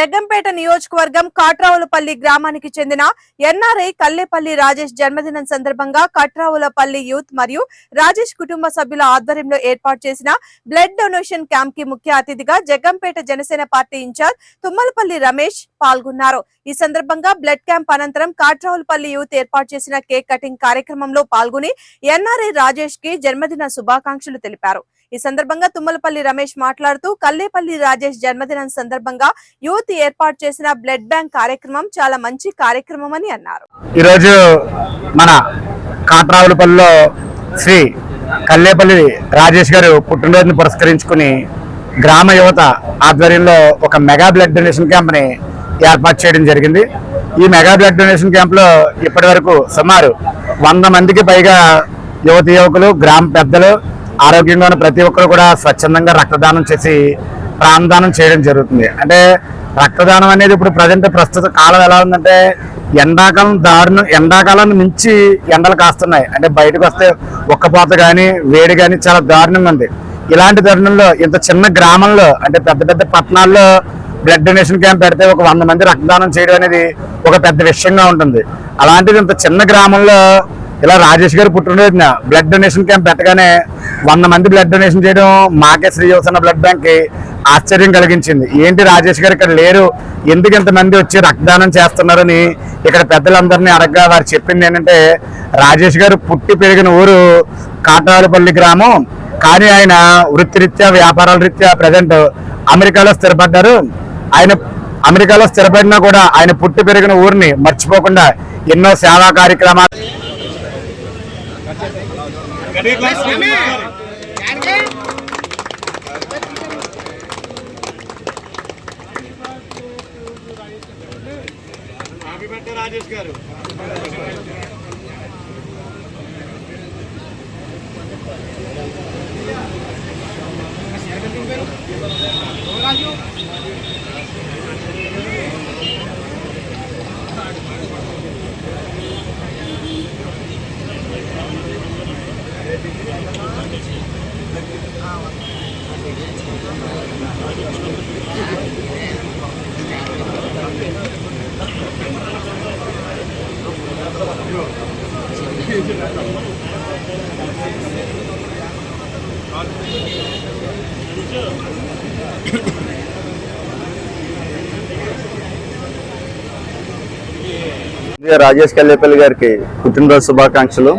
జగ్గంపేట నియోజకవర్గం కాట్రావులపల్లి గ్రామానికి చెందిన ఎన్ఆర్ఐ కల్లేపల్లి రాజేష్ జన్మదినం సందర్భంగా కాట్రావులపల్లి యూత్ మరియు రాజేష్ కుటుంబ సభ్యుల ఆధ్వర్యంలో ఏర్పాటు చేసిన బ్లడ్ డొనేషన్ క్యాంప్కి ముఖ్య అతిథిగా జగ్గంపేట జనసేన పార్టీ ఇన్ఛార్జ్ తుమ్మలపల్లి రమేష్ పాల్గొన్నారు. ఈ సందర్భంగా బ్లడ్ క్యాంప్ అనంతరం కాట్రావులపల్లి యూత్ ఏర్పాటు చేసిన కేక్ కటింగ్ కార్యక్రమంలో పాల్గొని ఎన్ఆర్ఐ రాజేష్కి జన్మదిన శుభాకాంక్షలు తెలిపారు. ఈ సందర్భంగా తుమ్మలపల్లి రమేష్ మాట్లాడుతూ కల్లేపల్లి రాజేష్ జన్మదినం సందర్భంగా యూత్ ఏర్పాటు చేసిన బ్లడ్ బ్యాంక్ కార్యక్రమం చాలా మంచి కార్యక్రమం అని అన్నారు. ఈరోజు మన కాట్రావులపల్లిలో శ్రీ కల్లేపల్లి రాజేష్ గారు పుట్టినరోజును పురస్కరించుకుని గ్రామ యువత ఆధ్వర్యంలో ఒక మెగా బ్లడ్ డొనేషన్ క్యాంప్ని ఏర్పాటు చేయడం జరిగింది. ఈ మెగా బ్లడ్ డొనేషన్ క్యాంప్లో ఇప్పటి వరకు సుమారు వంద మందికి పైగా యువతి యువకులు గ్రామ పెద్దలు ఆరోగ్యంగా ఉన్న ప్రతి ఒక్కరు కూడా స్వచ్ఛందంగా రక్తదానం చేసి ప్రాణదానం చేయడం జరుగుతుంది. అంటే రక్తదానం అనేది ఇప్పుడు ప్రజెంట్ ప్రస్తుత కాలం ఎలా ఉందంటే ఎండాకాలం దారుణం ఎండాకాలాన్ని మించి ఎండలు కాస్తున్నాయి. అంటే బయటకు వస్తే ఒక్కపోత కానీ వేడి కానీ చాలా దారుణంగా ఉంది. ఇలాంటి తరుణంలో ఇంత చిన్న గ్రామంలో అంటే పెద్ద పెద్ద పట్టణాల్లో బ్లడ్ డొనేషన్ క్యాంప్ పెడితే ఒక వంద మంది రక్తదానం చేయడం అనేది ఒక పెద్ద విషయంగా ఉంటుంది. అలాంటిది ఇంత చిన్న గ్రామంలో ఇలా రాజేష్ గారు పుట్టినరోజున బ్లడ్ డొనేషన్ క్యాంప్ పెట్టగానే వంద మంది బ్లడ్ డొనేషన్ చేయడం మాకే శ్రీ బ్లడ్ బ్యాంక్ ఆశ్చర్యం కలిగించింది. ఏంటి రాజేష్ గారు ఇక్కడ లేరు? ఎందుకు ఇంతమంది వచ్చి రక్తదానం చేస్తున్నారని ఇక్కడ పెద్దలందరినీ అడగగా వారు చెప్పింది ఏంటంటే రాజేష్ గారు పుట్టి పెరిగిన ఊరు కాటాలపల్లి గ్రామం. కానీ ఆయన వృత్తిరీత్యా వ్యాపారాల రీత్యా ప్రజెంట్ అమెరికాలో స్థిరపడ్డారు. ఆయన అమెరికాలో స్థిరపడినా కూడా ఆయన పుట్టి పెరిగిన ఊరిని మర్చిపోకుండా ఎన్నో సేవా కార్యక్రమాలు. ముందుగా రాజేష్ కల్లేపల్లి గారికి పుట్టినరోజు శుభాకాంక్షలు.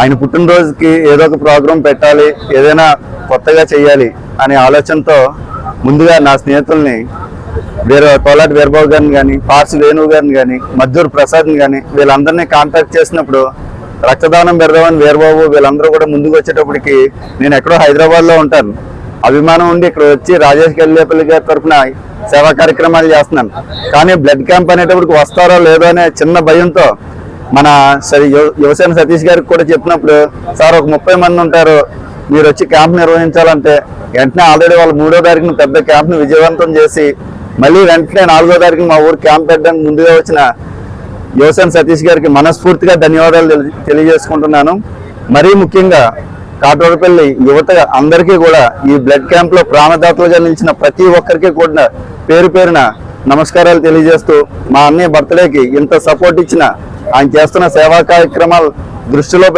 ఆయన పుట్టినరోజుకి ఏదో ఒక ప్రోగ్రాం పెట్టాలి ఏదైనా కొత్తగా చేయాలి అనే ఆలోచనతో ముందుగా నా స్నేహితుల్ని వీర కోలాటి వీరబాబు గారిని కానీ పార్సి వేణువు గారిని కానీ మద్దూరు ప్రసాద్ని కానీ వీళ్ళందరినీ కాంటాక్ట్ చేసినప్పుడు రక్తదానం పెడదామని వీరబాబు వీళ్ళందరూ కూడా ముందుకు వచ్చేటప్పటికి నేను ఎక్కడో హైదరాబాద్లో ఉంటాను. అభిమానం ఉండి ఇక్కడ వచ్చి రాజేష్ గల్లేపల్లి గారి తరఫున సేవా కార్యక్రమాలు చేస్తున్నాను. కానీ బ్లడ్ క్యాంప్ అనేటప్పటికి వస్తారో లేదో అనే చిన్న భయంతో మన సరి యువసేన సతీష్ గారికి కూడా చెప్పినప్పుడు సార్ ఒక ముప్పై మంది ఉంటారు. మీరు వచ్చి క్యాంప్ నిర్వహించాలంటే వెంటనే ఆల్రెడీ వాళ్ళు మూడో తారీఖున పెద్ద క్యాంప్ను విజయవంతం చేసి మళ్ళీ వెంటనే నాలుగో తారీఖున మా ఊరు క్యాంప్ పెట్టడానికి ముందుగా వచ్చిన యువసేన సతీష్ గారికి మనస్ఫూర్తిగా ధన్యవాదాలు తెలి- తెలియజేసుకుంటున్నాను. మరీ ముఖ్యంగా కాటోడపల్లి యువత అందరికీ కూడా ఈ బ్లడ్ క్యాంప్లో ప్రాణదాతలు ప్రాణదాతలుగా నిలిచిన ప్రతి ఒక్కరికి కూడా పేరు పేరున నమస్కారాలు తెలియజేస్తూ మా అన్నయ్య బర్త్డేకి ఇంత సపోర్ట్ ఇచ్చిన ఆయన చేస్తున్న సేవా కార్యక్రమాలు దృష్టిలో